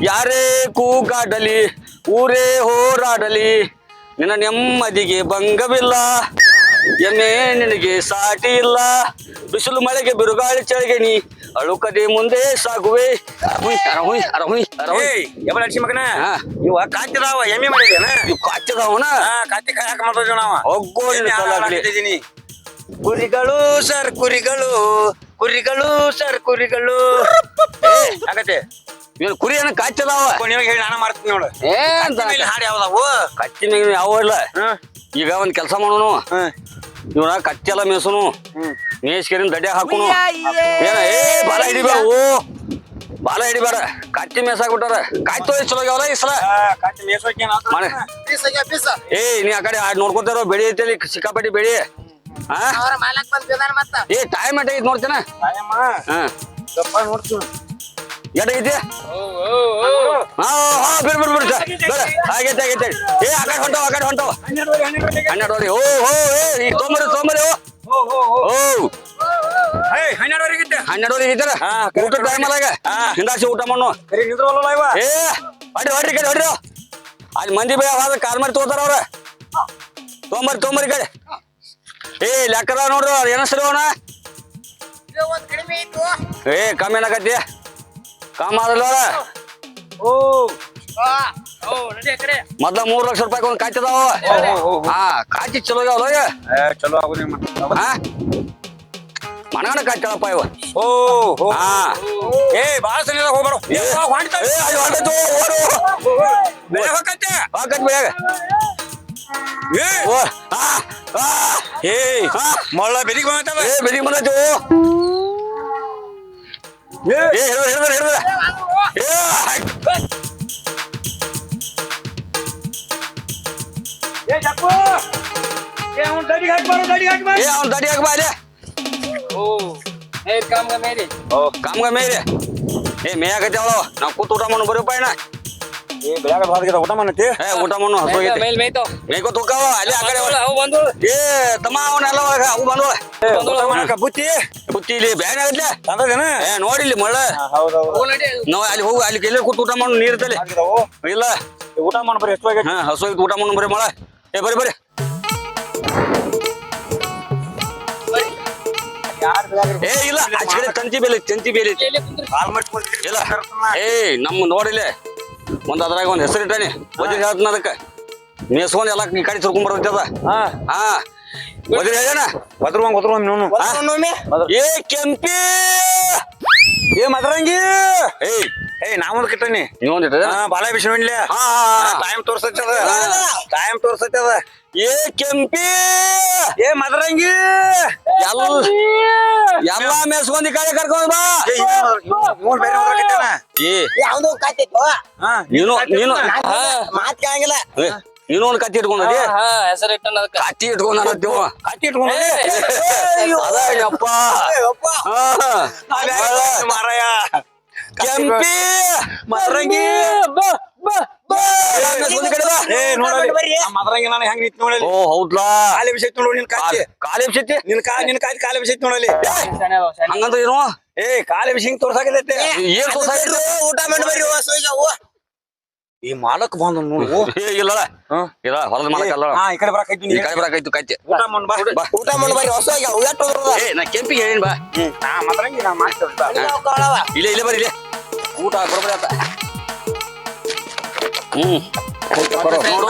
ಯಾರೇ ಕೂಗಾಡಲಿ ಊರೇ ಹೋರಾಡಲಿ ನಿನ್ನ ನೆಮ್ಮದಿಗೆ ಭಂಗವಿಲ್ಲ ಎಮ್ಮೆ ನಿನಗೆ ಸಾಟಿ ಇಲ್ಲ. ಬಿಸಿಲು ಮಳೆಗೆ ಬಿರುಗಾಳಿ ಚಳಿಗೆ ನೀ ಅಳುಕದೆ ಮುಂದೆ ಸಾಗುವೆ. ಅರಹುಯ್ ಅರಹುಯ್ ಅರಹುಯ್ ಅರಹುಯ್ ಎಬ್ಬ ಲಕ್ಷಿ ಮಗನ. ಇವ ಕಾತಿದಾವ ಎಮ್ಮೆ ಮಾಡಿದೇನ ಇವ್ ಕಾತಿ ಕಾಯಕ ಮಾಡ್ತೀವಿ ನಾವ. ಕುರಿಗಳು ಸರ್ ಕುರಿಗಳು ಕುರಿಗಳು ಸರ್ ಕುರಿಗಳು. ಏ, ಆಗತ್ತೆ ಕುರಿ ಏನ ಕಚ್ಚದಾವ ನಿಮಗೆ ಹೇಳಿ ನಾನು ಮಾಡ್ತೀನಿ ನೋಡು. ಏನ್ ಮೇಲೆ ಹಾಡು ಯಾವ್ದಾವು? ಕಚ್ಚಿ ಮೇಗ ಯಾವ ಇಲ್ಲ. ಈಗ ಒಂದ್ ಕೆಲಸ ಮಾಡೋಣ ಇವ್ರ ಇವನ ಕಚ್ಚೆಲ್ಲ ಮೇಸುನು ಮೇಸ್ಕರಿನ ದಡ್ಡೆ ಹಾಕುನು. ಏನ ಏ ಬಾಲ ಹಿಡಿಬೇಡ ಓ. ಬಾಲ ಹಿಡಿಬೇಡ. ಕಚ್ಚಿ ಮೇಸಾಕ್ಬಿಟ್ಟಾರ ಕಾಯ್ತೋ ಚಲೋ ಆಗ್ಯಾವ ಈ ಸಲ? ಏನ್ ಆತು? ಏ ನೀ ಆ ಕಡೆ ಹಾಡು ನೋಡ್ಕೊತಾರೋ ಬೆಳಿ ಐತಿ ಸಿಕ್ಕಾಪಟ್ಟಿ ಬೆಳಿ. ಏ ಟೈಮ್ ಅಟ್ಟ ಐತಿ ನೋಡ್ತೇನ ತಾಯಮ್ಮ, ಹಾ. ನೋಡ್ತೀನಿ. ಎಟ್ ಐತಿ ಹಾ ಹಾ ಬಿಡ್ ಬಿಡ್ ಬಿಡ್ ಬೇಡ. ಆಗೈತೆ ಆಗೈತೆ ಏ ಆ ಕಡೆ ಹೊಂಟವ ಆ ಕಡೆ ಹೊಂಟವ ಓ ಓ ಏ ಈಗ ತೊಂಬರಿ ತೊಂಬರಿ ಓ. ಓ ಏಯ್, ಹನ್ನೆರಡುವರೆಗಿದ್ದೆ. ಹನ್ನೆರಡುವರೆ ಐತಲ್ಲ ಹಾ, ಊಟ ಟೈಮ್ ಅಲಾಗ ಹಿಂದಾಸಿ ಊಟ ಮಣ್ಣು. ಕರೆ ನಿಂದ್ರವಲ್ಲ ಇವ? ಏ ಹೊಡ್ರಿ ಹೊಡ್ರಿ ಕಡೆ ಹೊಡ್ರಿ. ಅಲ್ಲಿ ಮಂದಿ ಬೇ ಹೋದ ಕಾಲ್ ಮಾಡಿ ತೋತಾರ ಅವ್ರ. ತೊಂಬರಿ ತೊಂಬರಿ ಕಡೆ. ಏ ಲೆಕ್ಕದ ನೋಡ್ರಿ ಏನಸ್ರಿ ಅವನ? ಏ ಕಮ್ಮಿ ಏನಾಗತ್ತಿ? ಕಮ್ಮ ಅದಲ್ಲ ಓ ಆ, ಓ ನಡಿ ಆ ಕಡೆ ಮೊದ್ಲ ಮೂರ್ ಲಕ್ಷ ರೂಪಾಯಿ ಒಂದು ಕಾಯ್ತದಾವ ಹಾ ಕಾಚಿ ಚಲೋ ಆಗ್ಯಾವಲ್ಲ ಇವ? ಏ, ಚಲೋ ಆಗುದಿ ಮತ್ತೆ. ಹಾ ಮನಗಂಡ ಕಾಯ್ತಾಳಪ್ಪ ಇವ ಓ ಓ. ಹಾ ಏ ಬಾಳ ಸನಿದಾಗ ಹೋಗ್ಬಾರು ಏ, ಏ, ಅಲ್ಲಿ ಹೊಂಟೈತು, ಓಡು. ಬೆಳೆ ಹೋಗತ್ತೆ ಹಾಕತ್ ಬೇಗ ಏ ಓ ಆ ಆ ಏ ಹಾ ಮಳ್ಳ ಬೆದಿಗೆ ಬಂದವ ಏ ಬೆಳಿ ಬಂದೈತು ಏ ಏ ಹಿಡ್ದ ಹಿಡ್ದ ಹಿಡ್ದ ಏ ಏ ಚಪ್ಪು ಏ ಅವ್ನ್ ದಡಿಗೆ ಹಾಕ್ಬಾರು ದಡಿಗೆ ಹಾಕ್ಬಾರು ಏ ಅವ್ನ ತಡಿ ಹಾಕ ಬಾಲೆ ಓ ಮೇರ್ ಕಾಮ್ ಗ ಮೇರಿ ಓ ಕಾಮ್ಗ ಮೇರೆ ಏ ಮೇಯಾಕೈತಿ ಅವಳು ನಾವು ಕೂತ್ ಊಟ ಮಾಡು ಬರೀ ಪಾಯಣ ಏ ಬೆಳಗ ಬಾದ್ಗಿದ ಊಟ ಮಾಡತಿ ಏ ಊಟ ಮಾಡು ಹಸೋಗೈತಿ ಮೇಲ್ ಮೇಯ್ತೋ ಮೇಯ್ಕೋ ತೂಕಾವ ಅಲ್ಲಿ ಆ ಕಡೆ ಒಳ. ಅವು ಬಂದು ಏ ತಮ್ಮ ಅವನೆಲ್ಲ ಒಳಗ ಅವು ಬಂದವ ಊಟ ಮಾಡಕ ಬುತ್ತಿ ಬುತ್ತಿ ಇಲ್ಲಿ ಬ್ಯಾನ್ ಆಗತ್ಲೆ ತಂದದೇನ ಏ ನೋಡಿಲ್ಲಿ ಮಳ್ಳ. ಹೌದೌದು ಓ ನೋ ಅಲ್ಲಿ ಹೋಗಿ ಅಲ್ಲಿ ಎಲ್ಲಿ ಕೂತ್ ಊಟ ಮಾಡು ನೀರು ಇರ್ತಲ್ಲಿ ಇಲ್ಲ. ಊಟ ಮಾಡ್ಬರಿ ಎಷ್ಟು ಆಗೈತಿ ಹಾ ಹಸೋಗಿತ್ತು ಊಟ ಮಾಡು ಬರೀ ಮಳ ಏ ಬರ್ರಿ ಬರ್ರಿ. ಏ ಇಲ್ಲ ಆಚೆ ತಂತಿ ಬೇಲಿ ತಂತಿ ಬೇಲಿ ಇಲ್ಲ ಏ ನಮ್ಮ ನೋಡಿಲೆ. ಒಂದ್ ಅದ್ರಾಗ ಒಂದ್ ಹೆಸರು ಇಟ್ಟಾನಿ ವಜ್ರ ಹೇಳ್ತಾನ ಅದಕ್ಕೆ. ಮೇಸ್ಕೊಂಡ್ ಎಲ್ಲ ಈ ಕಡೆ ತಿರ್ಕೊಂಡ್ ಬರ್ತದ ಅದ. ಹಾ. ಹಾ. ಒದ್ರುವಂಗ್ ಒದ್ರುವಂಗ್ ನೋನು. ಏ ಕೆಂಪಿ! ಏ ಮದ್ರಂಗಿ! ಏಯ್ ಏ ನಾವೊಂದ್ ಕಿಟ್ಟನಿ ನೀವ್ ಒಂದ್ ಇಟ್ಟ ಬಾಳ ಬಿಸಿ ನೋಡ್ಲಿ ಹಾ ಟೈಮ್ ತೋರ್ಸತ್ತದ ಅದ. ಟೈಮ್ ತೋರ್ಸತ್ತದ ಅದ. ಏ ಕೆಂಪಿ! ಏ ಮದ್ರಂಗಿ! ಎಲ್ಲ ಎಲ್ಲಾ ಮೇಸ್ಕೊಂಡ್ ಕಡೆ ಕರ್ಕೊಂಡ್ ಬಾ. ಇವ್ನ್ ಬೇರೆ ಹೋದ್ರಕೈತೇನ? ಏ. ಯಾವ್ದು ಕಾತಿತ್ತು ನೀನು ನೀನು ಮಾತ್ ಕೇಳಂಗಿಲ್ಲ. ಏ, ನೀನು ಒಂದ್ ಕತ್ತಿ ಇಟ್ಕೊಂಡಿ ಹಾ ಹೆಸರು ಇಟ್ಟನ ಅದಕ್ಕ. ಕತ್ತಿ ಇಟ್ಕೊಂಡ್ ಕತ್ತಿ ಇಟ್ಕೊಂಡು ಅದಪ್ಪ ಮಾರಾಯ? ಕೆಂಪಿ ನೋಡಲಿ. ಹಂಗಂತ ಏನು? ಏ ಕಾಲಿ ಬಿಸಿ ಹಿಂಗ್ ತೋರ್ಸಾಕತೈತೆ ಏನ್ ತೋರ್ಸಾಕೈತಿ? ಊಟ ಮಾಡಿ ಬರ್ರಿ ಈ ಮಾಲಕ್ ಬಂದ ನೋಡು. ಏ ಇಲ್ಲ ಹ್ಮ್. ಇಲ್ಲ ಹೊಲದ ಮಾಡಕ್ಕಲ್ಲ ಹಾ ಈ ಕಡೆ ಬರಾಕೈತಿ ಈ ಕಡೆ ಬರಾಕೈತು ಕತ್ತಿ ಊಟ ಮಾಡ್ ಬಾ. ಊಟ ಮಾಡಿ ಬರ್ರಿ ಹೊಸ ಏ ನಾ ಕೆಂಪಿಗೆ ಹೇಳಿನ್ ಬಾ. ನಾ ಮಾತ್ರಂಗಿ ನಾ ಮಾಡ್ತೇವೆ ಬಾ. ಇಲ್ಲೇ ಇಲ್ಲೇ ಬರ್ರಿ ಇಲ್ಲೇ. ಊಟ ಬರೋಬರಿ ಆತ ಹ್ಮ್. ನೋಡು.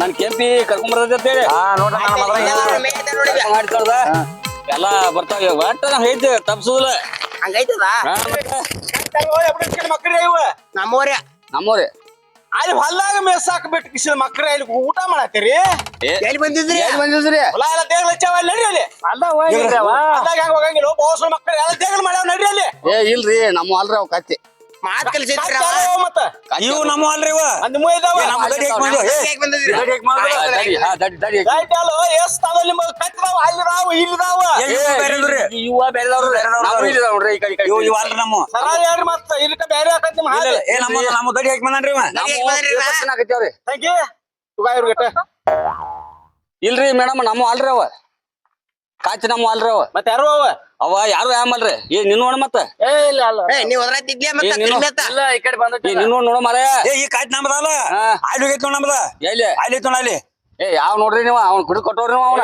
ನನ್ ಕೆಂಪಿ ಕರ್ಕೊಂಡ್ ಬರ್ತೈತೆ ಅಂತೇಳಿ ಹಾ ನನ್ನ ಮದ್ರಂಗಿ ಎಲ್ಲ ಬರ್ತಾವ ಒಟ್ಟ ನಾವ್ ಹೇಳ್ತೇವೆ ತಪ್ಸುದಿಲ್ಲ. ಹಂಗೈತದ ಹಾ, ಮತ್ತೆ? ನಮ್ಮೋರ್ಯ ನಮ್ಮವ್ರೆ ಅಲ್ಲಿ ಹೊಲ್ದಾಗ ಮೇಸಾಕ್ ಬಿಟ್ಟು ಕಿಸಿದ ಮಕ್ಕಳ ಇಲ್ಲಿ ಊಟ ಮಾಡತ್ತೀರಿ ಏ ಎಲ್ಲಿ ಬಂದಿದ್ರಿ? ಎಲ್ಲಿ ಬಂದಿದ್ರಿ? ಹೊಲ ಎಲ್ಲ ದೇಗ್ಲ ಹಚ್ಚಾವ ಅಲ್ಲಿ ನಡ್ರಿ ಅಲ್ಲಿ. ಹೊಲ್ದಾಗ ಹೆಂಗ್ ಹೋಗಂಗಿಲ್ಲ? ಒಬ್ಬ ಮಕ್ಕಳು ಎಲ್ಲ ದೇಗ್ಲ ಮಾಡ್ಯಾವ ನಡ್ರಿ ಅಲ್ಲಿ. ಏ ಇಲ್ರಿ ನಮ್ಮ ಅಲ್ರಿ ಅವ್ ಕತ್ತಿ. ಮಾತ್ ಕಲ್ಸಿದ್ರಿ ಅದಾವ ಮತ್ತ? ಇವು ನಮ್ಮ ಅಲ್ರಿ ಇವ. ಅಂದ ಮೂವ್ ಇದಾವ? ನಮ್ಮ ಗಡಿ ಗಡಿ. ದಡಿ, ಹಾ, ದಡಿ, ದಡಿ. ಅಲ್ಲ, ಇವ ಬೇರೆದವ್ರು ನಾವು ನೋಡ್ರಿ ಈ ಕಡೆ ಈ ಕಡೆ. ಇವು ಇವು ಅಲ್ರಿ ನಮ್ಮ. ಮತ್ತ ಇದಕ್ಕ ಬೇರೆ ಹಾಕೈತಿ ಏ ಬಂದ್ರಿ ಇವ? ಇಲ್ರಿ ಮೇಡಮ್ ನಮ್ಮ ಅಲ್ರಿ ಅವ. ಕಾಚಿ ನಮ್ಮ ಅಲ್ರಿ ಅವ ಮತ್ತೆ ಯಾರು ಅವ? ಅವ ಯಾರು ಯಾಮಲ್ರಿ ಏ ನಿನ್ ನೋಡ ಮತ್ತ. ಏ ಇಲ್ಲ ಅಲ್ಲ ಏ ನೀವ್ ಹೋದ್ರತ್ತಿದ್ಲೆ ಮತ್ತ ಏ, ನೀನು- ಕಡಿಮೆತ್ತ ಇಲ್ಲ ಈ ಕಡೆ ಏ ಬಂದ ನಿನ್ ನೋಡ್ ನೋಡ ಮರ ಏ ಈ ಕಾಯ್ತು ನಮ್ದಲ್ಲ ಹಾ. ಅಲ್ಲಿ ಹೋಗೈತಿ ನಮ್ದ? ಎಲ್ಲಿ? ಅಲ್ಲಿ ಐತಿ ಅಲ್ಲಿ. ಏ ಯಾವ ನೋಡ್ರಿ ನೀವು? ಅವ್ನ ಕುಡಿ ಕೊಟ್ಟವ್ರಿ ನೀವು ಅವನ.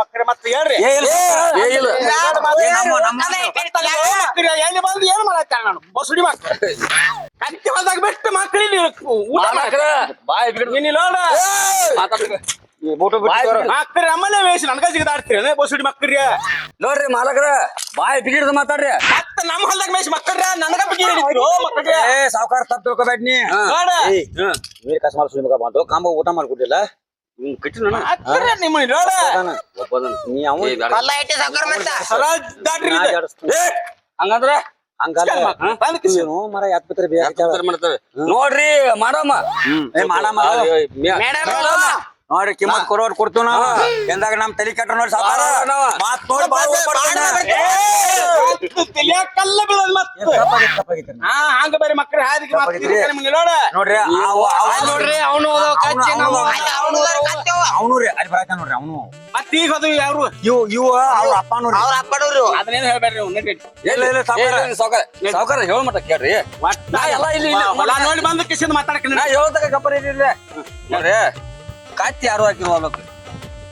ಮಕ್ಕಳ ಮತ್ತೆ ಹೇಳ್ರಿ. ಏ ಇಲ್ಲ. ಏ ಇಲ್ಲ. ಯಾರ್ ಮಾತು? ಏ, ನಮ್ಮ- ನಮ್ಮ- ಅಲ್ಲ, ಈ ಕಡೆ ತಲೆ ಮಕ್ಕಳು? ಎಲ್ಲಿ ಬಂದು ಏನು ಮಾಡತ್ತಾಳ ನಾನು? ಬಸುಡಿ ಮಕ್ಕಳು. ಕತ್ತಿ ಹೊಲ್ದಾಗ ಬಿಟ್ಟು ಮಕ್ಕಳು ಇಲ್ಲಿ ಊಟ ಮಾಲಕ್ರ ಬಾಯ್ ಬಿಡ್ರಿ ನೀನು ನೋಡ ಮಾತಾಡ್ರಿ ಮಕ್ಕಳು ನಮ್ಮನೆ ವೇಷ ನನ್ಗ ಜಿಗದಾಡ್ತೀರಿ ಬೋಸುಡಿ ಮಕ್ಕರ್ಯ ನೋಡ್ರಿ ಮಾಲಕ್ರ ಬಾಯ್ ಬಿಗಿಡ್ದ ಮಾತಾಡ್ರಿ. ಮತ್ತ ನಮ್ಮ ಹೊಲ್ದಾಗ ಮೇಷ್ ಮಕ್ಕಳ್ರ ನನಗ ಬಿಗಿ ಏ ಸಾವುಕಾರ ತಪ್ಪು ತಿಳ್ಕೊಬೇಡ ನೀ. ನೀರ್ ಕಸ ಮಾಡಿ ಸುಳಿ ಬಂದು? ಕಾಂಬ ಊಟ ಮಾಡ್ಕೊಟ್ಟಿಲ್ಲ? ಹಂಗಂದ್ರ. ನೋಡ್ರಿ ಮಾಡಮ್ಮ. ಏ ಮಾಡಮ್ಮ. ಮೇಡಮ್. ನೋಡ್ರಿ ಕಿಮ್ಮತ್ ಕೊಡೋರ್ ಕೊಡ್ತೀವಿ ನಾವು. ಎಂದಾಗ ನಮ್ ತಲೆ ಕಟ್ಟ ನೋಡಿ ಸಾಕಾರ ಮಾತ್. ನೋಡಿ ಹಂಗ ಬೇರೆ ಮಕ್ಕಳು ಹಾದಿಗೆ ನೋಡ. ನೋಡ್ರಿ ನೋಡ್ರಿ ಅವನು ಅವನು ರೀ ಅಲ್ಲಿ ಬರಾಕ ನೋಡ್ರಿ ಅವನು. ಮತ್ತ ಈಗ ಅದು ಯಾರು ಇವ್ ಇವ ಅವ್ರ ಅಪ್ಪ ನೋಡ್ರಿ ಅವ್ರ ಅಪ್ಪಡವ್ರು ಅದನ್ನೇನು ಹೇಳ್ಬೇಡ್ರಿ ನಡೀರಿ. ಇಲ್ಲ ಇಲ್ಲ ಸಾವುಕಾರ. ಸಾವುಕಾರ. ಹೇಳ ಮಟ್ಟ ಕೇಳ್ರಿ. ನಾ ಎಲ್ಲ ಇಲ್ಲಿ ನೋಡಿ ಬಂದು ಕಿಶನ್ ಮಾತಾಡಕ್ಕೆ ಹೇಳ್ದಾಗ ಗಪ್ಪರ ಇರ್ಲಿ. ನೋಡ್ರಿ. ಕತ್ತಿ ಯಾರು ಹಾಕಿರ್ಬೇಕು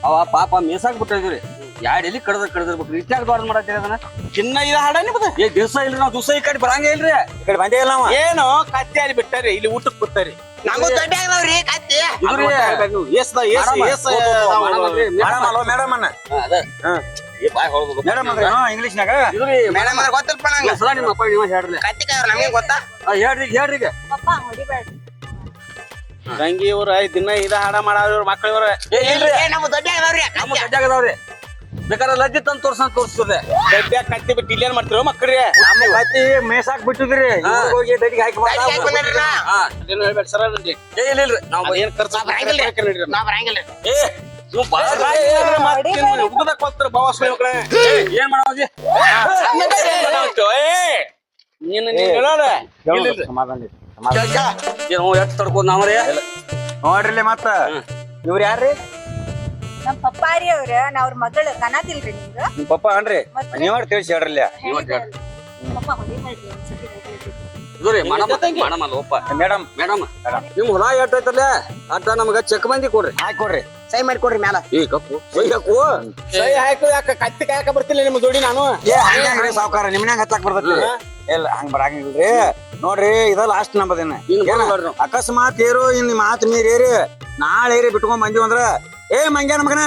ಅವ ಪಾಪ ಮೀಸಾಕ್ ಬಿಟ್ಟಿದ್ರಿ ಯಾಡ್ ಎಲ್ಲಿ ಕಡದ್ರ ಕಡ್ದಿರ್ಬೇಕು. ಇಟ್ಟಾಗ ದೊಡ್ಡ ಮಾಡತ್ತೀರಿ ಅದನ್ನ? ಚಿನ್ನ ಇದು ಹಾಡ ನಿಮ್ದು ಏ ದಿವಸ ಇಲ್ರಿ ನಾವು ದಿವಸ ಈ ಕಡೆ ಬರಂಗೇ ಇಲ್ರಿ. ಈ ಕಡೆ ಬಂದೇ ಇಲ್ಲ ಅವ. ಏನು ಅಲ್ಲಿ ಬಿಟ್ಟಾರಿ ಇಲ್ಲಿ ಊಟಕ್ಕೆ ಬರ್ತಾರಿ. ನಮಗೂ ದೊಡ್ಡ ಕತ್ತಿ. ಇದ್ರಿ ಎಸ್ ಮಾಡಮಲ್ರಿ. ಮೇಡಮ್ ಅಲ್ವ ಮೇಡಮ್ ಅನ್ನ? ಹಾ, ಅದ. ಏ, ಬಾಯ್ ಹೊಡ್ದು. ಮೇಡಮ್ ಅಂದ್ರೆ ಇಂಗ್ಲಿಷ್ನಾಗ ಇದ್ರಿ ಮೇಡಮ್ ಅವ್ರ ಗೊತ್ತಿಲ್ಪ ನಂಗ. ಸದಾ ನಿಮ್ಮ ಅಪ್ಪ ನೀವ ಹೇಳ್ರಿ. ಕತ್ತಿ ನಮಗೆ ಗೊತ್ತಾ? ಆ, ಹೇಳ್ರಿ ಹೇಳ್ರಿ ಈಗ. ಪಪ್ಪ ಹೊಡಿಬೇಡ್ರಿ. ರಂಗಿ ಇವ್ರ ದಿನ ಇದ ಹಾಡ ಮಾಡಾರ ಮಕ್ಳ ಇವ್ರ ದೊಡ್ಡ ಗಡ್ಡಾಗದವ್ರಿ ಬೇಕಾದ್ರೆ ಲಜ್ಜಿ ತಂದು ತೋರ್ಸಂತ ತೋರಿಸ್ತದೆ ಡಬ್ಬ್ಯಾ ಕತ್ತಿ ಬಿಟ್ಟು ಇಲ್ಲೇನ್ ಮಾಡ್ತಿರೋ ಮಕ್ಕಳ್ರಿ ನಮ್ಮ ಕತ್ತಿ ಮೇಸಾಕ್ ಬಿಟ್ಟಿದ್ರಿ ಹೋಗಿ ದಡಿಗೆ ಹಾಕಿ ಕತ್ತಿ ಹಾಕಿ ಬಂದ್ರಿ ನಾ ಅದೇನು ಹೇಳ್ಬೇಡಿ ಸರ. ಏ ಇಲ್ಲ ಇಲ್ರಿ ನಾವು ಏನ್ ಖರ್ಚು ನಾ ಏ ನೀವು ಬಾಳ ಬಾವಾಸ್ ಮಕ್ಕಳೇ ಏನ್ ಮಾಡೋದಿ ನೀನು ನೀನ್ ಹೇಳೋಣ ಸಮಾಧಾನ ಸಮಾಧಾನ. ಏನು ಎಷ್ಟು ತಡ್ಕೋದ್ ನಾವ್ರಿ ನೋಡ್ರಿಲೆ ಮತ್ತ? ಇವ್ರ ಯಾರ್ರಿ? ನಮ್ ಪಪ್ಪಾರಿ ಅವ್ರ ನಾ ಅವ್ರ ಮಗಳು ಕನಾತಿಲ್ರಿ ನಿಮ್ಗ ನಿಮ್ ಪಪ್ಪ ಅನ್ರಿ? ನೀವ್ ತಿಳಿಸಿ ಹೇಳ್ರಲ್ಲ? ಪಪ್ಪ ಹೊಡಿಬೇಡ್ರಿ ಒಂದ್ಸತಿ ಹೊಡಿಬೇಡ್ರಿ. ಇದ್ರಿ ಮಾಡಮ್ಮ ಮಾಡಮ್ಮ ಅಲ್ಲ ಒಪ್ಪ. ಮೇಡಮ್. ಮೇಡಮ್ ನಿಮ್ ಹೊಲ ಐತಲ್ಲ ಅಟ್ಟ ನಮ್ಗ ಚೆಕ್ ಬಂದಿ ಕೊಡ್ರಿ. ಹಾಕಿ ಕೊಡ್ರಿ. ಸೈ ಮಾಡಿ ಕೊಡ್ರಿ ಮ್ಯಾಲ. ಈ ಕಪ್ಪು. ಸೈ ಹಾಕು. ಸೈ ಹಾಕು ಯಾಕ ಕತ್ತಿ ಕಾಯಕ ಬರ್ತಿಲ್ಲ ನಿಮ್ಮ ಜೋಡಿ ನಾನು? ಸಾವುಕಾರ? ನಿಮ್ನ್ಯಾಗ ಹತ್ತಾಕ ಬರ್ತೈತಿ ಇಲ್ಲ ಹಂಗ್ ಬರಂಗಿಲ್ರಿ. ನೋಡ್ರಿ ಇದ ಲಾಸ್ಟ್ ನಂಬದಿನ ಅಕಸ್ಮಾತ್ ಏರು ಇನ್ ಮಾತ್ ಮೀರಿ ಏರಿ ನಾಳೆ ಏರಿ ಬಿಟ್ಕೊಂಡ್ ಬಂದಿವ್ ಅಂದ್ರ ಏ ಮಂಗ್ಯಾನ ಮಗನ?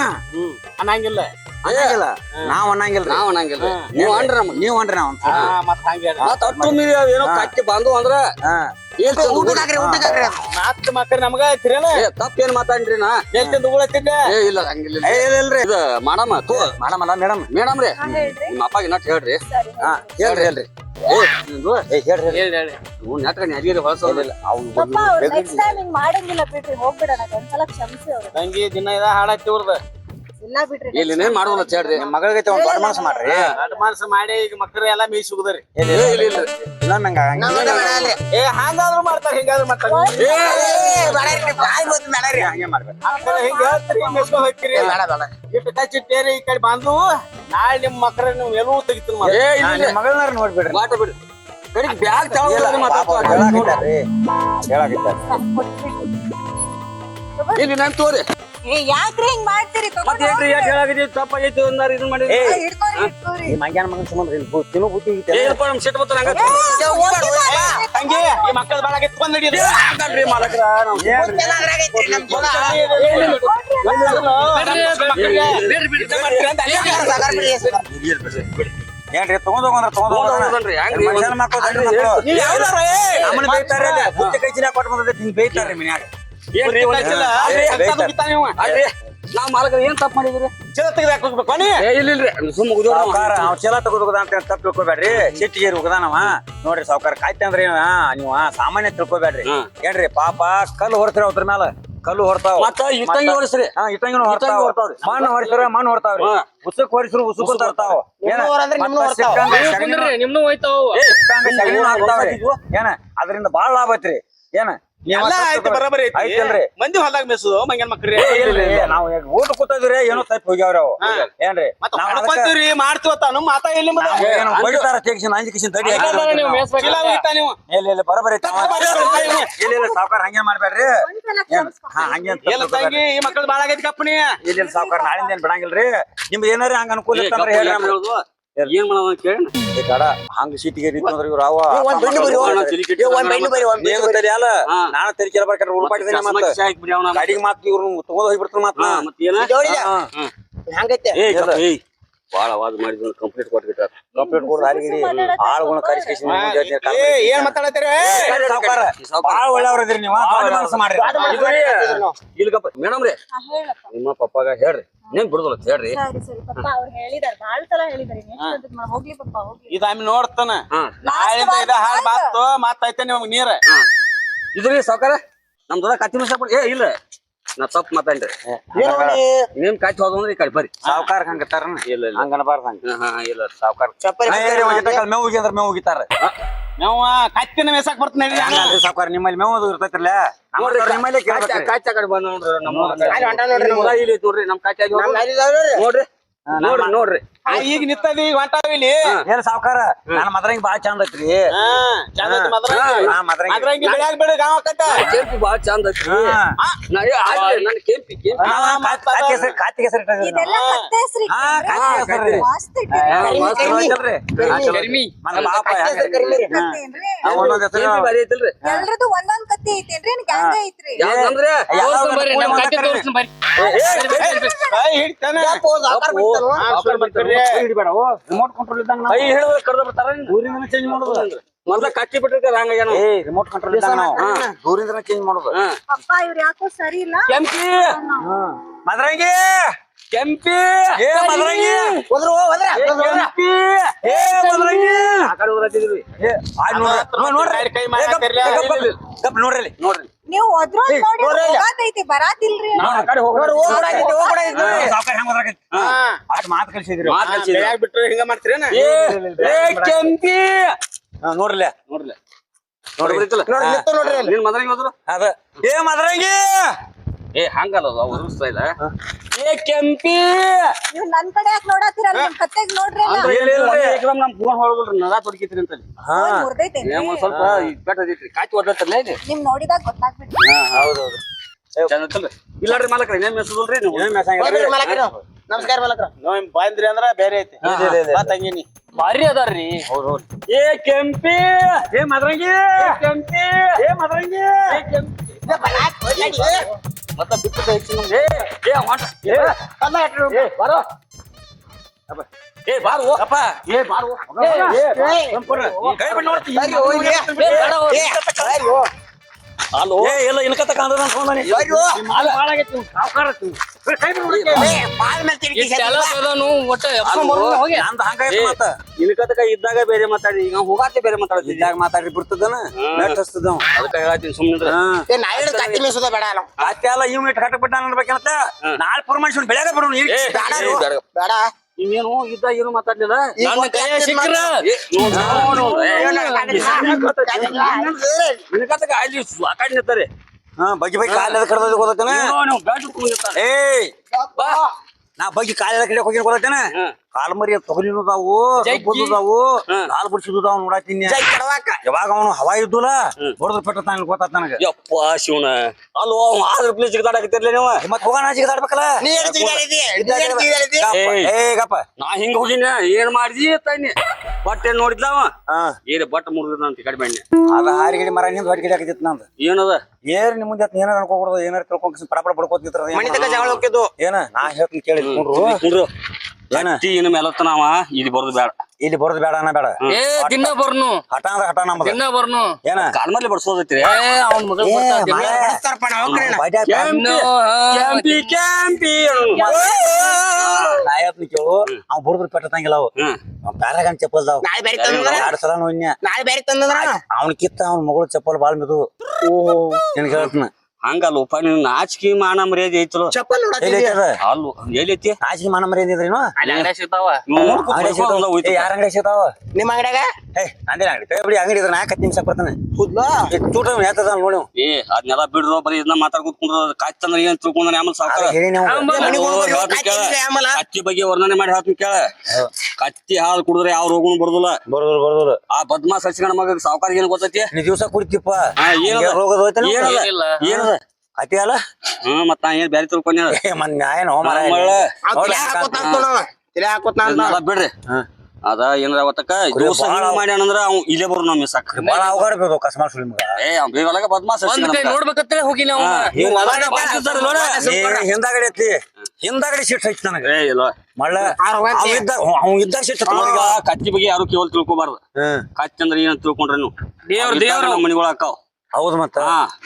ಅನ್ನಂಗಿಲ್ಲ. ಅನ್ನಂಗಿಲ್ಲ. ನಾವ್ ಅನ್ನಂಗಿಲ್ರಿ. ನಾವ್ ಅನ್ನಂಗಿಲ್ಲ ನೀವು ನಮ್ಗ. ನೀವ್ ಅನ್ರಿ ನಾವ್. ಮತ್ತ ಹಂಗೆ ಮತ್ತ ಅಟ್ಟು ಮೀರಿ ಏನೋ ಕಟ್ಟಿ ಬಂದು ಅಂದ್ರ ಹಾ ಏನ್ ಚಂದ ಊಟಕ್ಕೆ ಹಾಕ್ರಿ ಊಟಕ್ಕೆ ಹಾಕ್ರಿ ಅದು. ಮಾತ್ ಮಕ್ಕಳು ನಮಗ ಐತಿರೇನ ಏ ತಪ್ಪೇನ್ ಮಾತಾಡ್ರಿ ನಾ? ಎಲ್ಲಿ ತಿಂದು ಉಗುಳತ್ತಿದ್ದೆ? ಏ ಇಲ್ಲ ಹಂಗಿಲ್ಲ ಏ ಇಲ್ಲ ಇಲ್ರಿ ಇದು ಮಾಡಮ್ಮ ತೋ ಮಾಡಮಲ್ಲ ಮೇಡಮ್ ಮೇಡಮ್ ರೀ ಹಾ, ಹೇಳ್ರಿ. ನಿಮ್ಮ ಅಪ್ಪಗೆ ನಟ್ ಹೇಳ್ರಿ. ಸರಿ ಹಾ ಹೇಳ್ರಿ ಹೇಳ್ರಿ. ಏ ನಿಂದು ಏ ಹೇಳ್ರಿ ಹೇಳ್ರಿ. ಹೇಳಿ ಹೇಳಿ ನೀವು ನೆಟ್ಗ ನೆಲಗಿರಿ ಹೊಳಸೋದಿಲ್ಲ ಪಪ್ಪ ಅವ್ರು ನೆಕ್ಸ್ಟ್ ಟೈಮ್ ಹಿಂಗ್ ಮಾಡಂಗಿಲ್ಲ ಬಿಡ್ರಿ ಹೋಗ್ಬಿಡೋಣ ಒಂದ್ಸಲ ಕ್ಷಮಿಸಿ ಅವ್ರು. ತಂಗಿ ದಿನ ಇದ ಹಾಡತ್ತಿ ಇವ್ರದ. ಇಲ್ಲ ಹೇಳ್ರಿ. ಒಂದ್ ಮನಸ್ಸು ಮಾಡ್ರಿ. ಮಾಡಿ ಈಗ ಮಕ್ಕಳು ಎಲ್ಲಾ ಮೀಸಿ. ಏ ಹಂಗಾದ್ರೂ ಮಾಡ್ತಾರ ಹಿಂಗಾದ್ರೂ ಮಾಡ್ತಾರ. ಏ, ಬೇಡ ಇರ್ರಿ, ಬಾಯ್ ಮುಚ್ಚ್ ಬೇಡ ಇರ್ರಿ. ಹಂಗೆ ಮೆಸ್ಕೊಂಡ್ ಹೋಗ್ತೀರಿ. ಇಟ್ಟು ಕಚ್ಚಿಟ್ಟೇರಿ ಈ ಕಡೆ ಬಂದು ನಾಳೆ ನಿಮ್ ಮಕ್ಕಳ ನೀವು ಎಲ್ಲೂ ತೆಗಿತೀನಿ ಮಗಳನ್ನಾರ ನೋಡ್ಬಿಡ್ರಿ. ಮಾಟ ಬಿಡ್ರಿ ಕಡಿಗೆ ಬ್ಯಾಗ್ ತಗೊಳ್ಳೋದು ಮಾತಾಡ್ತಾರೆ ಇಲ್ಲಿ ನನ್ ತೋರಿ. ಏ ಯಾಕ್ರಿ ಹಿಂಗ್ ಮಾಡ್ತೀರಿ ಮತ್ತೆ ಏನ್ರಿ ಯಾಕೆ ಹೇಳಾಗಿದ್ರಿ ತಪ್ಪಾಗೈತಿ ಅಂದಾರ ಇದನ್ನ ಮಾಡಿ ಏ ಹಿಡ್ಕೊರಿ ಹಿಡ್ಕೊರಿ ಈ ಮಂಗ್ಯಾನ ಮಗನ ಸಂಬಂಧ ಇಲ್ಲಿ ಬು- ತಿನ್ನು ಐತೆ. ಏನಪ್ಪ ನಮ್ ಹಂಗೆ ಈ ಮಕ್ಕಳ ಹಾಕಲ್ರಿ ಮಾಲಕ್ರ ನಾವು. ಏನ್ರಿ ತಗೊಂಡ್ ಹೋಗಂದ್ರ ಹೆಂಗ್ರಿ? ಮನುಷ್ಯನ ಮಕ್ಕಳು? ನಮ್ಮನ್ನ ಬೈತಾರೆ ಅಲ್ಲಿ. ಬುತ್ತಿ ಕೈ ಚೀಲ ಕೊಟ್ಟು ಬಂದೈತಿ, ಹಿಂಗ್ ಬೈತಾರ್ರಿ ಮನ್ಯಾಗ. ನಾವ್ ಮಾಲಕರು ಏನ್ ತಪ್ಪು ಮಾಡಿದ್ರಿ? ಚೀಲ ತೆಗ್ದು ಹಾಕ್ ಹೋಗ್ಬೇಕು ನೀ? ಏ ಇಲ್ಲ ಇಲ್ರಿ ಸುಮ್ಮ ಸಾವ್ಕಾರ ಅವ್ ಚೀಲ ತಗೋದ ಹೋಗದ ಅಂತ ತಪ್ಪು ತಿಳ್ಕೊಬೇಡ್ರಿ. ಸಿಟ್ಟಿಗೆ ಹೋಗದಾನವ ನೋಡ್ರಿ ಸಾವ್ಕಾರ ಕಾಯ್ತ ಅಂದ್ರೆ ನೀವ ಸಾಮಾನ್ಯ ತಿಳ್ಕೊಬೇಡ್ರಿ. ಹೇಳ್ರಿ ಏನ್ರಿ ಪಾಪ ಕಲ್ಲು ಹೊರತ್ರಿ ಅವ್ರ ಮ್ಯಾಲ. ಕಲ್ಲು ಹೊರ್ತಾವ. ಮತ್ತ ಇಟ್ಟಂಗಿ ಹೊರಸ್ರಿ. ಹಾ ಇಟ್ಟಂಗಿನೂ ಇಟ್ಟಂಗಿ ಹೊರ್ತಾವ. ಮಣ್ಣು ಹೊರಸ್ರ ಮಣ್ಣು ಹೊರತಾವ್ರಿ. ಉಸುಕ್ ಹೊರಸ್ರು ಉಸುಕು ತರ್ತಾವ. ಏನ? ಅದರಿಂದ ಬಾಳ ಲಾಭ ಐತ್ರಿ. ಏನ? ಬರೋಬರಿ ಐತಿ? ಮಂದಿ ಹೊಲ್ದಾಗ ಮೇಸುದು ಮಂಗನ್ ಮಕ್ರಿ ನಾವು ಈಗ ಊಟ ಕೂತಿದ್ರಿ ಏನೋ ತಪ್ಪಿ ಹೋಗ್ಯಾವ್ರಿ ಅವು. ಏನ್ರಿ? ಹೊಡ್ಕೊಂತೀವ್ರಿ ಮಾಡ್ತೀವತ್ತ ಮಾತಾ ಎಲ್ಲಿ ಬಡಿತಾರ ತಡಿ. ನೀವು ಇಲ್ಲ ಇಲ್ಲ ಬರೋಬರಿ. ಇಲ್ಲ ಇಲ್ಲ ಸಾವ್ಕಾರ ಹಂಗೇನ್ ಮಾಡ್ಬೇಡ್ರಿ. ಹಂಗೇನ್ ತಂಗಿ ಈ ಮಕ್ಕಳು ಬಾಳ ಆಗೈತಿ ಕಪ್ಪನಿ ಇಲ್ಲಿ ಇಲ್ಲ ಸಾವ್ಕಾರ ನಾಳಿಂದ ಏನ್ ಬಿಡಂಗಿಲ್ರಿ. ನಿಮ್ಗೆ ಏನಾರ ಹಂಗ ಅನುಕೂಲ ಇತ್ತಂದ್ರೆ ಹೇಳ್ರಿ ನಮ್ಗೆ. ಏನ್ ಕೇಳಿ ಕಡ ಹಂಗ ಸೀಟಿಗೆ ರೀತಿ ಅಂದ್ರೆ ಇವ್ರು? ಅವ ಒಂದ್ ಬೆಣ್ಣೆ ಒಂದ್ ಏ, ಬೆಣ್ಣೆ ಬೆಣ್ಣೆ ಅಲ್ಲ ಮತ್ತೆ ಗಾಡಿಗೆ ಮಾತು ಇವ್ರು ತಗೊಂಡ್ ಹೋಗ್ಬಿಡ್ತಾರ ಜೋಡಿದ ಹಂಗೈತೆ ಏ ಗಪ್ಪ, ಏಯ್ ಬಾಳ ಅವಾಜ್ ಮಾಡಿದ್ರು ಕಂಪ್ಲೀಟ್ ಕೊಟ್ಬಿಟ್ಟಾರ ಕಂಪ್ಲೀಟ್ ಕೊಡ್ ಕರೆಸಿ ಏ ಏನ್ ಮಾತಾಡತ್ತೀರಿ? ಬಾಳ ನೀವು ಮನಸ್ಸು ಮಾಡ್ರಿ. ಇಲ್ಗಪ್ಪ ಮೇಡಮ್ ರೀ. ನಿಮ್ಮ ಪಪ್ಪಾಗ ಹೇಳ್ರಿ ನೀನ್ ಬಿಡುದಲ್ಲ ಹೇಳ್ರಿ. ಇದ ಆಮೇಲೆ ನೋಡ್ತಾನ. ಹಾ. ನಾಳಿಂದ ಇದ ಹಾಳ್ ಬಾತು ಮಾತಾಯ್ತೇನೆ ನಿಮ್ಗೆ ನೀರ. ಇದ್ರಿ ಸಾವ್ಕಾರ? ನಮ್ ದೊಡ್ಡ ಕತ್ತಿ ಮಿಸ್ ಏ ಇಲ್ಲ. ನಾ ತಪ್ಪು ಮಾತಾಡ್ರಿ ನಿಮ್ ಕತ್ತಿ ಹೋದಂದ್ರೆ ಈ ಕಡೆ ಬರ್ರಿ. ಸಾವ್ಕಾರ ಹಂಗ ಇಲ್ಲ ಇಲ್ಲ. ಹಂಗ ಅನ್ಬಾರ್ದು ಹಂಗ. ಹಾ, ಇಲ್ಲ ಸಾವ್ಕಾರ. ಮೇವು ಹೋಗಿ ಅಂದ್ರೆ ಮೇವು ಹೋಗಿತಾರ ನಾವು ಕತ್ತಿನ ಮೇಸಾಕ್ ಬರ್ತೀನಿ ಸಾವ್ಕಾರ. ನಿಮ್ಮಲ್ಲಿ ಮೇವು ಅದು ಇರ್ತೈತ್ರಲ್ಲ? ನಮ್ಮಲ್ಲಿ ಕಾಯ್ತಾ ಕಾಚ ಕಡೆ ಬಂದ ನೋಡ್ರಿ ನಮ್ಮ ಇಲ್ಲಿ ನೋಡ್ರಿ ನಮ್ ಇದಾವ್ ನೋಡ್ರಿ. ನೋಡ್ರಿ ನೋಡ್ರಿ ಈಗ ನಿಂತದಿ ಈಗ ಹೊಂಟಾವ ಇಲ್ಲಿ ಏನ್ ಸಾವ್ಕಾರ ನಾನು ಮದ್ರಂಗಿ ಬಾಳ ಚಂದ ಐತ್ರಿ ಕೆಂಪಿ ಬಾಳ ಚಂದ ಐತ್ರಿ ಹಾ. ನಾ ಏ, ಆಯ್ತು, ನನ್ ಕೆಂಪಿ ಕೆಂಪಿ ಹಾ, ಕಾತ್- ಹೆಸರು- ಒಂದೊಂದ್ ಕತ್ತಿ ಐತೇನ್ರಿ ಗ್ಯಾಂಗ ಐತ್ರಿ ಯಾವ್ದಂದ್ರೆ ಯಾವ್ದಾದ್ರು ಬರ್ತೀರಿ. ರಿಮೋಟ್ ಕಂಟ್ರೋಲ್ ಇದ್ದಂಗ. ಕೈ ಹಿಡಿದು ಕಡ್ದ ಬಿಡ್ತಾರ ದೂರಿಂದ ಚೇಂಜ್ ಮಾಡೋದು. ಮೊದ್ಲ ಕಟ್ಟಿ ಬಿಟ್ಟಿರ್ತಾರ ಹಂಗ ಏ ರಿಮೋಟ್ ಕಂಟ್ರೋಲ್ ಇದ್ದಂಗ ದೂರಿಂದ ಚೇಂಜ್ ಮಾಡೋದು. ಪಪ್ಪ ಇವ್ರು ಯಾಕೋ ಸರಿ ಇಲ್ಲ? ಕೆಂಪಿ! ಮದ್ರಂಗಿ ಕೆಂಪಿ ಏ ಮದ್ರಂಗಿ ಹೋದ್ರು, ಹೋದ್ರ, ಕೆಂಪಿ ಏ ಮದ್ರಂಗಿ ಆ ಕಡೆ ಏ ಆಯ್ ನೋಡ್ರಿ ಕೈ ಗಪ್, ನೋಡ್ರಿ. ನೋಡ್ರಿ ನೀವು ಹೋದ್ರು ನೋಡಿ ನೋಡ್ರಿ ಹೋಗಾತೈತಿ ಬರಾತಿಲ್ರಿ ನಾವ್ ಆ ಕಡೆ ಹೋಗೋಣ. ನೋಡು, ಹೋಗ್ಬಿಡಾಕೈತಿ, ಹೋಗ್ಬಿಡಾಕೈತಿ ನೋಡ್ರಿ. ಸಾವ್ಕಾರ ಹೆಂಗ್ ಹೋದ್ರಾಕೈತಿ? ಹಾ. ಆಟ್ ಮಾತು ಕಳ್ಸಿದ್ರಿ ಮಾತ್ ಕಳ್ಸಿದ್ರು. ಬೆಳ್ಯಾಗ ಬಿಟ್ರು ಹಿಂಗ ಮಾಡ್ತೀರೇನ ಏ ಏ, ಕೆಂಪಿ ನೋಡ್ರಲ್ಲ ನೋಡ್ರಿ ನೋಡ್ರಿ. ನಿನ್ ಮದ್ರಂಗಿ ಹೋದ್ರು ಅದ ಏ ಮದ್ರಂಗಿ ಏ ಹಂಗಲ್ಲ ಉರುಸ್ತಾ ಇಲ್ಲ. ಏ ಕೆಂಪಿ! ನೀವು ನನ್ ಕಡೆ ಯಾಕೆ ನೋಡತ್ತೀರಲ್ಲ ನಿಮ್ ಕತ್ತೆಗ್ ನೋಡ್ರಿ ನಮ್ ಫೋನ್ ಹೊಳಗಲ್ರಿ ನಗ ತೊಡಕಿತ್ರಿ ಅಂತ ಸ್ವಲ್ಪ ಪೆಟ್ ಅದೈತ್ರಿ ಕಾಚಿ ಇದು ನಿಮ್ ನೋಡಿದಾಗ ಗೊತ್ತಾಗ್ಬಿಟ್ಟು ಹೌದು ಐತಲ್ರಿ ಇಲ್ಲಾಡ್ರಿ ಮಾಲಕ್ರಿ ನೀವು? ಏನ್ ಮೆಸೇಜ್ ನಮಸ್ಕಾರ ಮಾಲಕ್ರ. ನಾವ್ ಬಂದ್ರಿ ಅಂದ್ರ ಬೇರೆ ಐತಿ. ಬಾರಿ. ಬಾ ತಂಗಿನಿ ಭಾರಿ ಅದಾರ್ರಿ ಹೌದ್ ಹೌದ್. ಏ ಕೆಂಪಿ! ಏ ಮದ್ರಂಗಿ! ಕೆಂಪಿ! ಏ ಮದ್ರಂಗಿ! ಮತ್ತ ಬಿಟ್ಟು ಹೆಚ್ಚಿನ ಏ ಏ ಹೊಂಟ ಏ ಏ ಬಾರೋ. ಏ ಬಾರೋ. ಅಪ್ಪ. ಏ ಬಾರೋ. ಏ, ಏ, ಸಂಪೂರ್ಣ. ಕೈ ಬಿಟ್ಟು ನೋಡ್ತಿ. ಹೋಗಿ. ಏ, ಇಲ್ಲ ಇನ್ಕತ್ತ ಕಾಂದ್ರ ಅನ್ಕೊಂಡಾನಿ ಬರ್ರಿ, ಇನ್ಕತಕ ಇದ್ದಾಗ ಬೇರೆ ಮಾತಾಡಿ ಈಗ ಹೋಗಾತಿ ಬೇರೆ ಮಾತಾಡ್ತಿದ್ದ ಇದ್ದಾಗ ಮಾತಾಡ್ರಿ ಬಿಡ್ತದನ ನೆಟ್ ಹಸ್ತದ. ಅದಕ್ಕೆ ಹೇಳ್ತೀನಿ ಸುಮ್ಮನೆ ಕತ್ತಿ ಬೇಡ ಅಲ್ಲ. ಇವ್ ಇಟ್ಟು ಕಟ್ಟಕ್ ಬಿಟ್ಟ ಅನ್ಬೇಕಂತ ನಾಳೆ ಪರ್ಮನೆಂಟ್ ಬೆಳಗ್ಗೆ ಬಿಡು ನೀ ಬೇಡ ಬೇಡ. ಇನ್ನೇನು ಇದ್ದ ಏನು ಮಾತಾಡ್ಲಿಲ್ಲ ಅಲ್ಲಿ ಆಕಾಡ್ ನಿಂತಾರೆ ಹಾ ಬಗ್ಗೆ ಬಗ್ಗೆ ಕಾಲ ಕಡ್ದ ಗೊತ್ತೇನ ನೀವು ಬ್ಯಾಟ್ ಕುಂದಿರ್ತಾರೆ ಏಯ್ ನಾ ಬಗ್ಗೆ ಕಾಲ ಕಡೆ ಹೋಗಿ ಗೊತ್ತೇನ ಹ್ಮ್. ಕಾಲ್ ಮರಿ ತೊಗಲಿನು ಅದಾವು. ಕಾಲ್ ಬಿಡ್ಸಿದ್ದು ನೋಡಾತೀನಿ ಜೈ ಕೆಡವಾಕ. ಯಾವಾಗ ಅವನು ಹವಾ ಇದ್ದುಲ್ಲ ಹೊಡೆದ್ ಪೆಟ್ಟ ತಾನ ಗೊತ್ತಾತ ನನಗ. ಯಪ್ಪ ಶಿವನ ಅಲ್ಲೋ ಅವ್ ಆದ್ರ ಪ್ಲೇಸ್ ಜಿಗದಾಡಕತ್ತಿರ್ಲಿ ನೀವು. ಮತ್ ಹೋಗೋಣ ಜಿಗದಾಡ್ಬೇಕಲ್ಲ? ಏಗಪ್ಪ ನೀ ಹಿಂಗ ಹೋಗಿನ ಏನ್ ಮಾಡಿದಿ ತಾನಿ ಬಟ್ಟೆ ನೋಡಿದ್ಲಾವ ಏನ್ ಬಟ್ ಮುರಿದ ಅಂತ ಕಡಿಮೆ ಎಣ್ಣೆ. ಅದ ಹಾರಿಗಿಡಿ ಮರ ನಿಮ್ದು ಹೊರಗಿಡಿ ಹಾಕಿತ್ತು ನಂದು. ಏನದ? ಏನ್ ನಿಮ್ ಮುಂದೆ ಏನಾರ ಅನ್ಕೋಬಿಡೋದು ಏನಾರ ತಿಳ್ಕೊಂಡ್ ಪಡಪಡ ಪಡ ಬಡ್ಕೋತ ತಕ ಜಗಳ ಏನ? ನಾ ಹೇಳ್ತೀನಿ ಕೇಳಿ ನೋಡ್ರು ಕುಂಡ್ರು ಏನ ಟೀ ಇನ್ನು ಮೇಲತ್ತನಾವ ಇಲ್ಲಿ ಬರೋದು ಬೇಡ ಇಲ್ಲಿ ಬರೋದು ಬೇಡ ಅನ್ನ ಬೇಡ. ಏ ದಿನ ಬರ್ನು. ಹಠ ಅಂದ್ರೆ ಹಠ ನಮ್ಮ ದಿನ ಬರ್ನು. ಏನ? ಕಾಲ್ಮಲ್ಲಿ ಮೇಲೆ ಬಡ್ಸೋದೈತ್ರಿ. ಏ ಅವ್ನ ಮಗ ನಾವು ಕ್ಯಾಂಪಿ ಕ್ಯಾಂಪಿ ಕೇಳು ಅವ್ ಬುಡದ್ರ ಪೆಟ್ಟಂಗಿಲ್ಲ ಅವು. ಹ್ಮ್. ಪ್ಯಾರಾಗನ್ ಚಪ್ಪಲ್ದಾವ್ ನಾಳೆ ಬೇರೆ ತಂದ್ರ ಎರಡ್ ಸಲ ನೋಡ್ನ್ಯ? ನಾಳೆ ಬೇರೆ ತಂದ್ರ ಅವ್ನ ಕಿತ್ತ ಅವ್ನ ಮಗಳು ಚಪ್ಪಲ್ ಬಾಳ್ ಮೆದು. ನಿನ್ಗೆ ಹೇಳ್ತೀನಿ. ಹಂಗಲ್ಲಪ್ಪ ನೀನ್ ನಾಚಿಕೆ ಮಾನ ಮರ್ಯಾದೆ ಐತಲೋ ಚಪ್ಪಲ್ ಅಲ್ಲ ಎಲ್ಲೈತಿ ನಾಚಿಕೆ ಮಾನ ಮರಿ ಇದ್ರೇನು? ಅಲ್ಲಿ ಅಂಗಡಿ ಸಿಗ್ತಾವ. ಯಾರ್ ಅಂಗಡಿ ಸಿಗ್ತಾವ? ನಿಮ್ಮ ಅಂಗಡ್ಯಾಗ? ಏ ನಂದೇ ಅಂಗಡಿ ಕೈ ಬಿಡಿ ಅಂಗಡಿ ಇದ್ರೆ ನಾಲ್ಕು ಹತ್ತು ನಿಮಿಷ ಬರ್ತಾನೆ? ಚೂಟ ಹೇಳ್ತದ ನೋಡಿ. ಅವ್ನು. ಏ ಅದ್ನೆಲ್ಲ ಬಿಡ್ರೋ ಬರೀ ಇದನ್ನ ಕುಂದ್ರ ಏನ್ ತಿಳ್ಕೊಂಡ ಆಮೇಲೆ ಸಾವ್ಕಾರ ಅದ್ ಹೇಳಿ ನೀವು. ಮನೆಗ್ ಹೋಗ್ಬೇಕು, ಹೇಳ್ತೀನಿ ಕಾಯ್ತಾ ಕೇಳ. ಇದ್ರೆ ಆಮೇಲೆ. ಕತ್ತಿ ಬಗ್ಗೆ ವರ್ಣನೆ ಮಾಡಿ ಹೇಳ್ತೀನಿ ಕೇಳ. ಕತ್ತಿ ಹಾಲು ಕುಡಿದ್ರೆ ಯಾವ ರೋಗನು ಬರುದಿಲ್ಲ. ಬರೋದ್ರು ಬರೋದ್ರು ಆ ಬದ್ಮಾಸ್ ಹಚ್ಚಿನ ಮಗ ಸಾವ್ಕಾರ ಏನ್ ಗೊತ್ತೈತಿ? ನೀ ದಿವಸ ಕುಡಿತಿಪ್ಪ. ಹಾ, ಏನದ? ಹಿಂಗೆ ರೋಗದ ಹೋಯ್ತಾನ ಏನದ? ಏನಿಲ್ಲ. ಏನದ? ಅತಿ ಅಲ್ಲ ಹ್ಮ್ ಮತ್ತ ನಾ ಏನ್ ಬ್ಯಾರೆ ತಿಳ್ಕೊಂಡ? ಏ ಮನ್ ನ್ಯಾಯನೋ ಮರ ಮಳ್ಳ. ತಲೆ ಹಾಕೋತಾನ ಅದ ಏನಾರ ಅವತ್ತಕ್ಕ ದಿವಸ ಬಾಳ- ಮಾಡ್ಯಾನಂದ್ರ ಅವ್ ಇಲ್ಲೇ ಬರು ನಮ್ ಮಿಸ್ಸಾಕ ಬಾಳ ಅವಘಡ ಬೇಕು ಅಕಸ್ಮಾತ್ ಸುಳಿ ಮಗ ಏ ಅವ್ನ್ ಬೇಗಲಾಗ ಬದ್ಮಾಸ್ ನೋಡ್ಬೇಕಂತೇಳಿ ಹೋಗಿ ನಾವು ಹಿಂದಾಗಡೆ ಐತಿ ಹಿಂದಾಗಡೆ ಸಿಟ್ಟು ಐತಿ ನನಗೆ ಏ ಇಲ್ಲ ಮಳ್ಳ ಅವ್ ಇದ್ದ ಅವ್ ಇದ್ದಾಗ ಸಿಟ್ ಕತ್ತಿ ಬಗ್ಗೆ ಯಾರು ಕೇವಲ ತಿಳ್ಕೊಬಾರ್ದು ಕತ್ತಿ ಅಂದ್ರೆ ಏನ್ ತಿಳ್ಕೊಂಡ್ರೆ ನೀವು ದೇವ್ರ ದೇವ್ರು. ಮನಿಗೊಳ ಹಾಕಾವ್ ಹೌದ್ ಮತ್ತ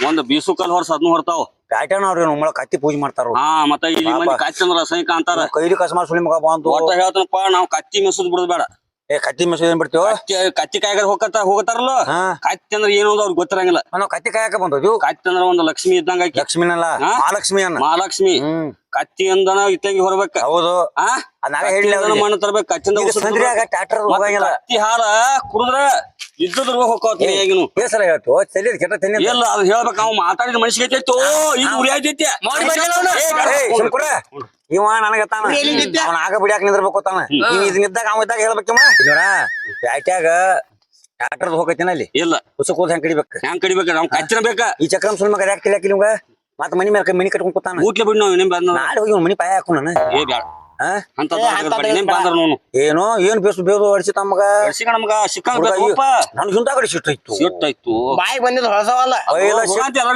ಒಂದ್ ಬೀಸು ಕಲ್ ಹೊರ್ಸ ಅದ್ನು ಹೊರ್ತಾವ್ ಪ್ಯಾಟರ್ನ್ ಅವ್ರಿ ನಮ್ಮ ಕತ್ತಿ ಪೂಜೆ ಮಾಡ್ತಾರ ಹಾ ಮತ್ತ ಇಲ್ಲಿ ಮಂದಿ ಕತ್ತಿ ಅಂದ್ರ ರಸಾಯನಿಕ ಅಂತಾರ. ಕೈಲಿ ಕಸ್ಮಾರ್ ಸುಳಿ ಮಗ ಬಂತು ಒಟ್ಟ ಹೇಳ್ತಾನಪ್ಪ ನಾವ್ ಕತ್ತಿ ಮೆಸದ್ ಬಿಡುದು ಬೇಡ. ಏ ಕತ್ತಿ ಮೆಸದ್ ಏನ್ ಬಿಡ್ತೀವ? ಕತ್ತಿ ಕಾಯಕ ಹೋಗತ್ತ ಹೋಗತಾರಲ್ಲ ಕತ್ತಿ ಅಂದ್ರೆ ಏನು ಅವ್ರಿಗೆ ಗೊತ್ತಿರಂಗಿಲ್ಲ. ನಾವು ಕತ್ತಿ ಕಾಯಕ ಬಂದದ್ದು ಕತ್ತಿ ಅಂದ್ರೆ ಒಂದು ಲಕ್ಷ್ಮಿ ಇದ್ದಂಗ ಲಕ್ಷ್ಮಿನಲ್ಲ? ಮಹಾಲಕ್ಷ್ಮಿ ಅನ್ನ ಮಹಾಲಕ್ಷ್ಮಿ. ಹ್ಮ್ ಕತ್ತಿ ಅಂದನ ಇತ್ತಂಗಿ ಹೊರಬೇಕ. ಹೌದು. ಆ? ನಾವೇ ಹೇಳಿಲ್ಲ ಕತ್ತಿಯಿಂದನ ಅವ್ರಿಗೆ. ಮಣ್ಣು ತರಬೇಕು ಕಚ್ಚಿಂದ ಈಗ ಉಸಿರು ಸಂದ್ರಿಯಾಗ ತರ್ಬೇಕು. ಟ್ರ್ಯಾಕ್ಟರ್ ಮತ್ತ್ ಹೋಗಂಗಿಲ್ಲ. ಕತ್ತಿ ಹಾಲ ಕುಡಿದ್ರ ಇದ್ದದ್ರ ಹೋಗ್ಕೋತೀನಿ ಈಗಿನು. ಬೇಸರ ಹೇಳ್ತು ತಲೆ ಕೆಟ್ಟ ತೆನೆ ಎಲ್ಲ ಅದು ಹೇಳ್ಬೇಕು ಅವ್ ಮಾತಾಡಿದ ಮನುಷ್ಯ ಐತೈತೋ ಈಗ ಉರಿ ಆಯ್ತೈತಿ ಮಾಡಿ ಬಂದಿಲ್ಲ ಅವ್ನು. ಸುಮ್ಕುರ ಇವ ನನಗ ತಾನ. ಅವನ ಆಗ ಬಿಡಾಕ ನಿಂದಿರ್ಬೇಕು ತಾನ. ನೀವ್ ಇದನ್ನಿದ್ದಾಗ ಅವ ಇದ್ದಾಗ ಹೇಳ್ಬೇಕಮ್ಮ ನೋಡ ಪ್ಯಾಟ್ಯಾಗ ಟ್ಯಾಕ್ಟರ್ ಹೋಗತ್ತಿನ ಅಲ್ಲಿ? ಇಲ್ಲ. ಹುಸಕೋದ್ ಹೋದ್ ಹೆಂಗ್ ಕಡಿಬೇಕು? ಹೆಂಗ್ ಕಡಿಬೇಕ? ನಾವ್ ಕಚ್ಚಿನ ಬೇಕ? ಈ ಚಕ್ರಂ ಸುಲ್ ಮಗ ಯಾಕೆ ತಿಳಿಯಾಕ ನಿಮ್ಗ ಮತ್ತ ಮನಿ ಮೇಲೆ ಮನಿ ಕಟ್ಕೊಂಡ್ ಕೂತಾನ. ಊಟ್ಲೆ ಬಿಡ್ ನಾವ್ ಏನೇನ್ ಬಂದ ನಾಳೆ ಹೋಗಿ ಅವ್ನ್ ಮನಿ ಪಾಯ ಹಾಕೋಣ ನಾನು ಏ ಬ್ಯಾಡ ಹಾ ಅಂತ ಏನೇನ್ ಬಂದ್ರ ನೋನು ಏನೋ ಏನ್ ಬೇಸು ಬೇದು ಅಡಿಸಿ ತಮ್ಮಗ ಕಡ್ಸಿಗ ನಮ್ಗ ಸಿಕ್ಕಂಗ್ ಬೇಕಪ್ಪ ಸಿಟ್ಟು ಇತ್ತು ಬಂದಿದ್ ಹೊಸವಲ್ಲ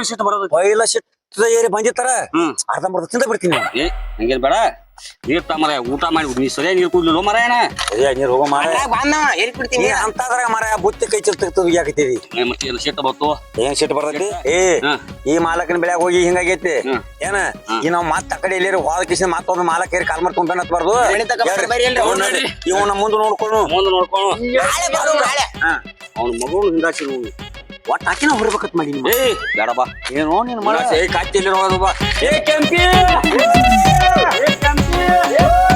ಸಿಟ್ಟು ಬರೋದು ಸಿಟ್ಟ ಏರಿ ಬಂದಿತ್ತಾರ ಹ್ಮ್. ಅರ್ಧ ಬರ್ದ ತಿಂದ ಬಿಡ್ತೀನಿ. ನಾನು. ಏ ಹಂಗೇನ್ ಬೇಡ. ನೀರ್ ಮರ ಊಟ ಮಾಡಿ ನೀ ಸರಿಯಾಗಿ ನೀರು ಕುಡ್ಲಿಲ್ಲ ಮರಾಯಣ ಸರಿಯಾಗಿ ನೀರು ಹೋಗೋ ಮಾರ ಬಂದವ ಎಲ್ಲಿ ಬಿಡ್ತೀನಿ ನೀ ಅಂತದ್ರಾಗ ಮರ ಬುತ್ತಿ ಕೈ ಚಿರ್ ತೆಗ್ದು ಯಾಕತ್ತೀರಿ ಮತ್ತೆ ಎಲ್ಲ ಸಿಟ್ಟು ಬತ್ತು ಏನ್ ಸಿಟ್ಟು ಬರ್ತೈತಿ? ಏ. ಈ ಮಾಲಕನ ಬೆಳ್ಯಾಗ ಹೋಗಿ ಹಿಂಗಾಗೈತಿ. ಏನ? ಈ ನಾವ್ ಮಾತ್ ಆ ಕಡೆ ಎಲ್ಲೇರಿ ಹೋದ ಕಿಸಿನ ಮತ್ತೊಂದು ಮಾಲಕ ಏರಿ ಕಾಲ್ ಮಾಡ್ಕೊಂಡ್ ಅನ್ನತ್ಬಾರ್ದು. ಇವನ ಮುಂದೆ ನೋಡ್ಕೊಂಡು ಮುಂದೆ ನೋಡ್ಕೊಂಡು ಅವ್ನ ಮಗಳು ಹಿಂದಾಚಿ ಒಟ್ಟ ಹಾಕಿನ ಹೊರಬೇಕತ್ ಮಾಡಿ ಏ ಬೇಡ ಬಾ. ಏನೋ ನೀನ್ ಮಾಡ ಏ ಕಾಯ್ತಿಲ್ಲಿ ಹೋಗೋದು ಬಾ. ಏ ಕೆಂಪಿ! Brasil!